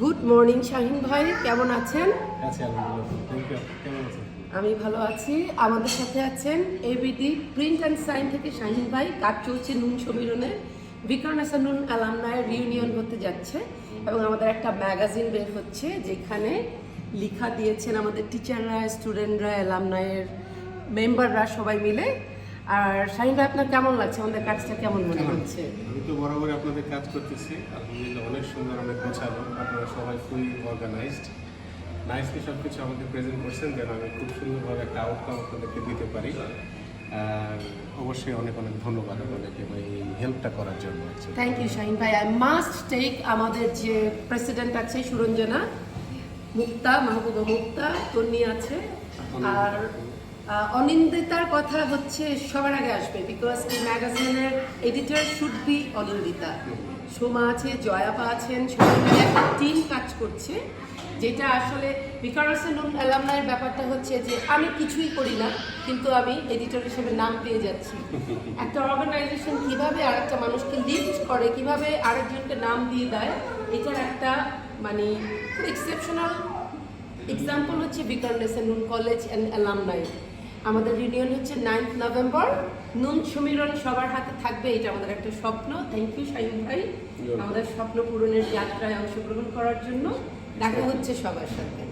Good morning Shahin ভাই কেমন আছেন? আছি আলহামদুলিল্লাহ কেমন আছেন? আমি ভালো আছি। আমাদের সাথে আছেন এবিডি প্রিন্ট অ্যান্ড সাইন থেকে শাহিন ভাই কাজ চলছে নুন সমীরণের বিকরণাসা নুন অ্যালামনায়ের রিউনিয়ন হতে যাচ্ছে এবং আমাদের একটা ম্যাগাজিন বের হচ্ছে যেখানে লেখা দিয়েছেন আমাদের টিচাররা স্টুডেন্টরা অ্যালামনায়ের মেম্বাররা সবাই মিলে। আর শাহিন ভাই আপনার কেমন লাগছে? আমাদের কাজটা কেমন মনে হচ্ছে? আমি তো বরাবরই আপনাদের কাজ করতেছি। আলহামদুলিল্লাহ অনেক সুন্দর অনেক গোছালো। আপনারা সবাই ফুলি অর্গানাইজড নাইসলি সব কিছু আমাকে প্রেজেন্ট করছেন যেন আমি খুব সুন্দরভাবে একটা আউটকাম আপনাদেরকে দিতে পারি। আর অবশ্যই অনেক অনেক ধন্যবাদ আপনাদেরকে এই হেল্পটা করার জন্য থ্যাংক ইউ শাহিন ভাই। আই মাস্ট টেক আমাদের যে প্রেসিডেন্ট আছে সুরঞ্জনা মুক্তা মাহবুবা মুক্তা তন্নি আছে আর অনিন্দিতার কথা হচ্ছে সবার আগে আসবে বিকজ এই ম্যাগাজিনের editor should be Anindita. Soma আছে, জয়াপা আছেন, সবাই একটা টিম কাজ করছে, যেটা আসলে বিকারসে নুন অ্যালামনাইয়ের ব্যাপারটা হচ্ছে যে আমি কিছুই করি না, কিন্তু আমি এডিটর হিসেবে নাম পেয়ে যাচ্ছি। একটা অর্গানাইজেশন কীভাবে আরেকটা মানুষকে লিফট করে, কীভাবে আরেকজনকে নাম দিয়ে দেয়, এটার একটা মানে এক্সেপশনাল এক্সাম্পল হচ্ছে বিকারনেসে নুন কলেজ অ্যান্ড অ্যালামনাই আমাদের রিনিয়ন হচ্ছে নাইন্থ নভেম্বর নুন সমীরণ সবার হাতে থাকবে এটা আমাদের একটা স্বপ্ন। থ্যাংক ইউ সাইম ভাই। আমাদের স্বপ্ন পূরণের যাত্রায় অংশগ্রহণ করার জন্য। দেখা হচ্ছে সবার সাথে.